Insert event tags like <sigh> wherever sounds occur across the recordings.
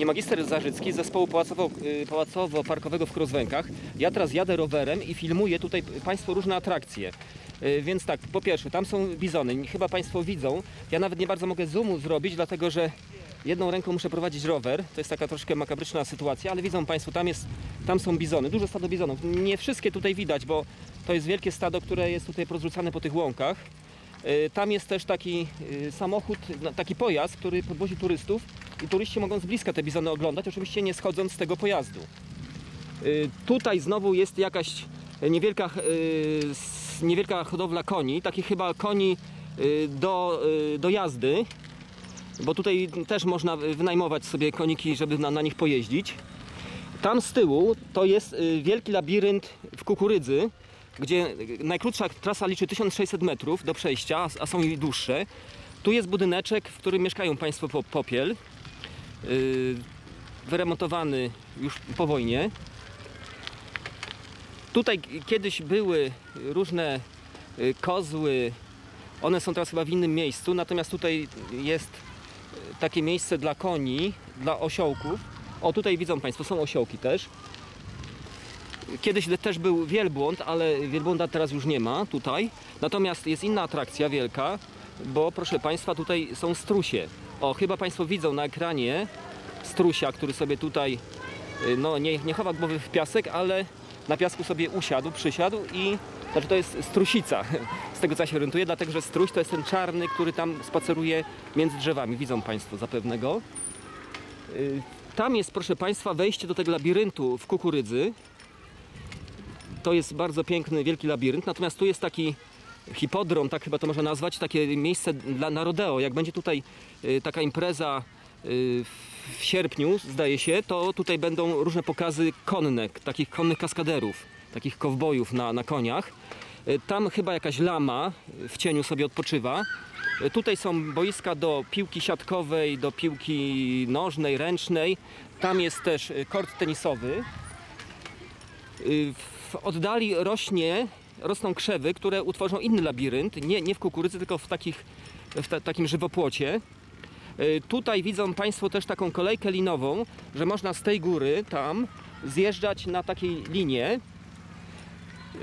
nie magister Zarzycki z zespołu y, pałacowo-parkowego w Krozwękach. Ja teraz jadę rowerem i filmuję tutaj Państwu różne atrakcje. Y, Więc tak, po pierwsze, tam są bizony. Chyba Państwo widzą. Ja nawet nie bardzo mogę zoomu zrobić, dlatego że jedną ręką muszę prowadzić rower. To jest taka troszkę makabryczna sytuacja, ale widzą Państwo, tam, jest, tam są bizony, dużo stado bizonów. Nie wszystkie tutaj widać, bo to jest wielkie stado, które jest tutaj porozrzucane po tych łąkach. Y, Tam jest też taki y, samochód, taki pojazd, który podwozi turystów i turyści mogą z bliska te bizony oglądać, oczywiście nie schodząc z tego pojazdu. Y, Tutaj znowu jest jakaś niewielka, niewielka hodowla koni, takich chyba koni do, do jazdy, bo tutaj też można wynajmować sobie koniki, żeby na, na nich pojeździć. Tam z tyłu to jest wielki labirynt w kukurydzy, gdzie najkrótsza trasa liczy 1600 metrów do przejścia, a- są i dłuższe. Tu jest budyneczek, w którym mieszkają Państwo po, popiel, y, wyremontowany już po wojnie. Tutaj kiedyś były różne y, kozły, one są teraz chyba w innym miejscu, natomiast tutaj jest y, takie miejsce dla koni, dla osiołków. O, tutaj widzą Państwo, są osiołki też. Kiedyś też był wielbłąd, ale wielbłąda teraz już nie ma tutaj. Natomiast jest inna atrakcja wielka, bo proszę Państwa, tutaj są strusie. O, chyba Państwo widzą na ekranie strusia, który sobie tutaj, y, no nie, nie chowa głowy w piasek, ale na piasku sobie usiadł, przysiadł i znaczy to jest strusica, <laughs> z tego co ja się orientuję, dlatego że struś to jest ten czarny, który tam spaceruje między drzewami. Widzą Państwo zapewne go. Y, Tam jest, proszę Państwa, wejście do tego labiryntu w kukurydzy. To jest bardzo piękny, wielki labirynt. Natomiast tu jest taki hipodrom, tak chyba to można nazwać, takie miejsce dla na rodeo. Jak będzie tutaj y, taka impreza y, w sierpniu, zdaje się, to tutaj będą różne pokazy konne, takich konnych kaskaderów, takich kowbojów na, na koniach. Y, Tam chyba jakaś lama w cieniu sobie odpoczywa. Y, Tutaj są boiska do piłki siatkowej, do piłki nożnej, ręcznej. Tam jest też y, kort tenisowy. Y, Oddali rośnie, rosną krzewy, które utworzą inny labirynt, nie, nie w kukurydzy, tylko w, takich, w ta, takim żywopłocie. Y, Tutaj widzą Państwo też taką kolejkę linową, że można z tej góry tam zjeżdżać na takiej linie.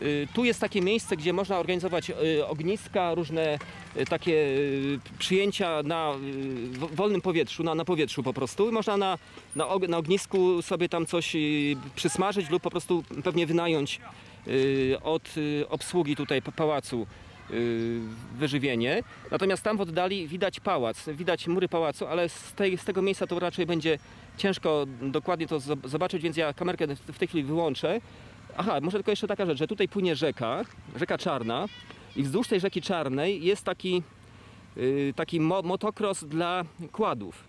Y, Tu jest takie miejsce, gdzie można organizować y, ogniska, różne y, takie przyjęcia na wo- wolnym powietrzu, na, na powietrzu po prostu. Można na, na, na ognisku sobie tam coś przysmażyć lub po prostu pewnie wynająć od obsługi tutaj pa- pałacu wyżywienie. Natomiast tam w oddali widać pałac, widać mury pałacu, ale z, tej, z tego miejsca to raczej będzie ciężko dokładnie to zob- zobaczyć, więc ja kamerkę w tej chwili wyłączę. Aha, może tylko jeszcze taka rzecz, że tutaj płynie rzeka, rzeka Czarna i wzdłuż tej rzeki Czarnej jest taki, y, taki mo motocross dla kładów.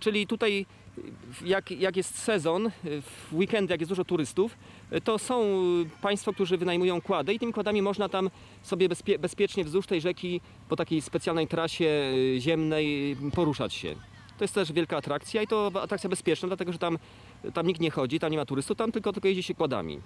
Czyli tutaj y, jak, jak jest sezon, y, w weekend jak jest dużo turystów, y, to są państwo, którzy wynajmują kłady i tymi kładami można tam sobie bezpie bezpiecznie wzdłuż tej rzeki po takiej specjalnej trasie ziemnej poruszać się. To jest też wielka atrakcja i to atrakcja bezpieczna, dlatego że tam, tam nikt nie chodzi, tam nie ma turystów, tam tylko, tylko jeździ się kładami.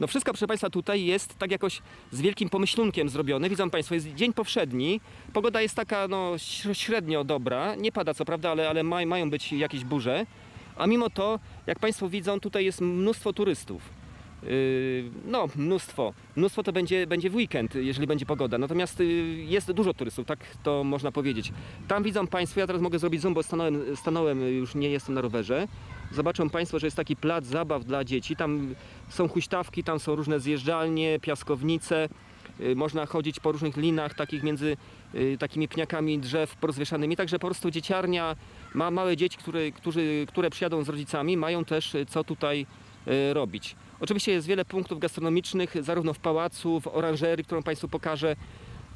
No wszystko, proszę Państwa, tutaj jest tak jakoś z wielkim pomyślunkiem zrobione. Widzą Państwo, jest dzień powszedni, pogoda jest taka no, śr- średnio dobra, nie pada co prawda, ale, ale maj, mają być jakieś burze. A mimo to, jak Państwo widzą, tutaj jest mnóstwo turystów. Yy, no, mnóstwo. Mnóstwo to będzie, będzie w weekend, jeżeli będzie pogoda. Natomiast yy, jest dużo turystów, tak to można powiedzieć. Tam widzą Państwo, ja teraz mogę zrobić zoom, bo stanąłem, stanąłem już nie jestem na rowerze. Zobaczą Państwo, że jest taki plac zabaw dla dzieci. Tam są huśtawki, tam są różne zjeżdżalnie, piaskownice. Y, Można chodzić po różnych linach, takich między y, takimi pniakami drzew porozwieszanymi. Także po prostu dzieciarnia ma małe dzieci, które, którzy, które przyjadą z rodzicami, mają też y, co tutaj robić. Oczywiście jest wiele punktów gastronomicznych, zarówno w pałacu, w oranżerii, którą Państwu pokażę.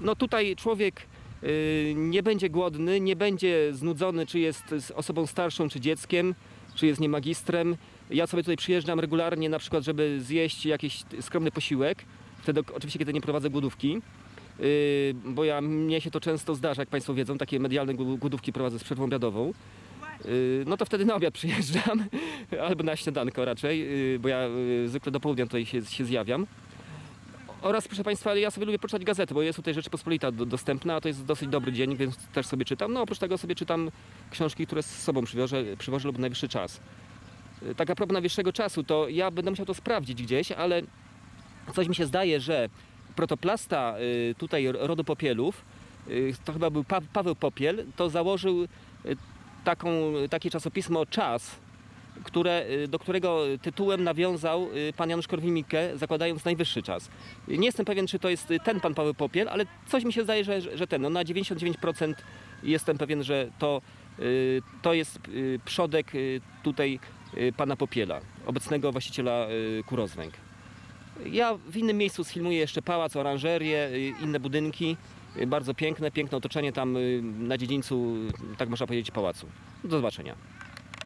No tutaj człowiek nie będzie głodny, nie będzie znudzony, czy jest osobą starszą, czy dzieckiem, czy jest nie magistrem. Ja sobie tutaj przyjeżdżam regularnie, na przykład, żeby zjeść jakiś skromny posiłek. Wtedy oczywiście, kiedy nie prowadzę głodówki. Yy, bo ja, mnie się to często zdarza, jak Państwo wiedzą, takie medialne gł- głodówki prowadzę z przerwą obiadową. Yy, no to wtedy na obiad <laughs> przyjeżdżam, albo na śniadanko raczej, yy, bo ja zwykle do południa tutaj się, się zjawiam. Oraz proszę Państwa, ja sobie lubię poczytać gazety, bo jest tutaj Rzeczypospolita do, dostępna, a to jest dosyć dobry dzień, więc też sobie czytam. No oprócz tego sobie czytam książki, które z sobą przywożę, przywożę lub najwyższy czas. Y, Tak a propos najwyższego czasu, to ja będę musiał to sprawdzić gdzieś, ale coś mi się zdaje, że protoplasta y, tutaj rodu Popielów, y, to chyba był pa Paweł Popiel, to założył taką, takie czasopismo Czas, które, y, do którego tytułem nawiązał y, pan Janusz Korwin-Mikke, zakładając najwyższy czas. Nie jestem pewien, czy to jest y, ten pan Paweł Popiel, ale coś mi się zdaje, że, że ten. No, na 99% jestem pewien, że to, to jest przodek tutaj pana Popiela, obecnego właściciela Kurozwęg. Ja w innym miejscu sfilmuję jeszcze pałac, oranżerię, inne budynki. Bardzo piękne, piękne otoczenie tam na dziedzińcu, tak można powiedzieć, pałacu. Do zobaczenia.